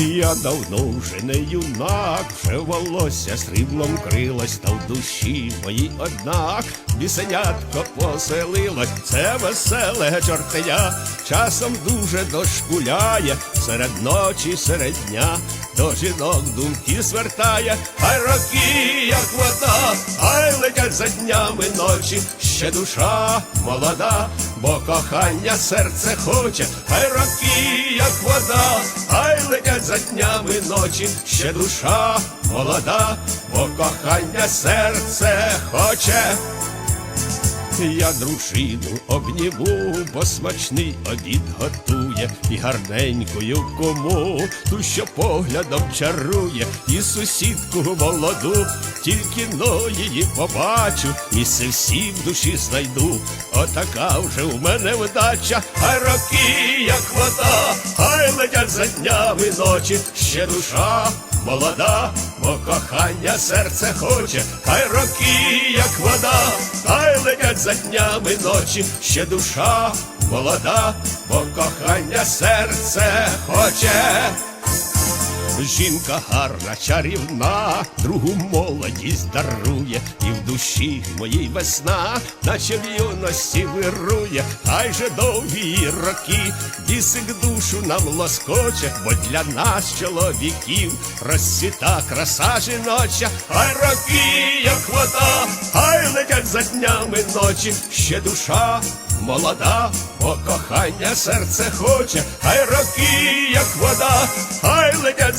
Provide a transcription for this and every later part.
Я давно вже не юнак, вже волосся сріблом крилось, та в душі моїй однак. Бісенятко поселилось, це веселе чортеня, часом дуже дошкуляє, серед ночі, серед дня, до жінок думки звертає, хай роки, як вода, хай летять за днями ночі, ще душа молода, бо кохання серце хоче, хай роки, за днями ночі, ще душа молода, бо кохання серце хоче. Я дружину обніму, бо смачний обід готує, і гарненькою кому, ту, що поглядом чарує, і сусідку молоду, тільки но її побачу, і всі в душі знайду. Отака вже в мене вдача, хай роки, як вода, хай летять за днями ночі, ще душа молода, бо кохання серце хоче, хай роки, як вода, хай летять за днями ночі, ще душа молода, бо кохання серце хоче. Жінка гарна, чарівна, другу молодість дарує, і в душі моїй весна, наче в юності вирує, хай же довгі роки, бісик душу нам лоскоче, бо для нас, чоловіків, розцвіта краса жіноча, хай роки, як вода, хай летять за днями ночі, ще душа молода, бо кохання серце хоче, хай роки, як вода,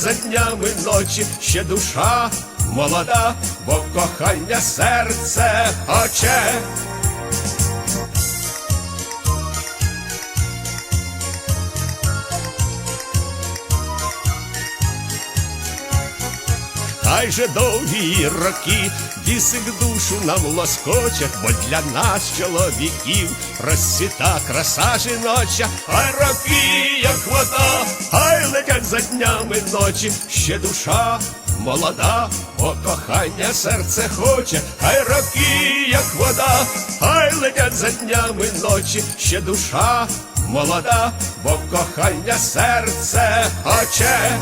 за днями ночі, ще душа молода, бо кохання серце хоче. Хай же довгі роки, бісик душу нам лоскоче, бо для нас, чоловіків, розцвіта краса жіноча, хай роки, як вода, за днями ночі, ще душа молода, бо кохання серце хоче, хай роки, як вода, хай летять за днями ночі, ще душа молода, бо кохання серце хоче.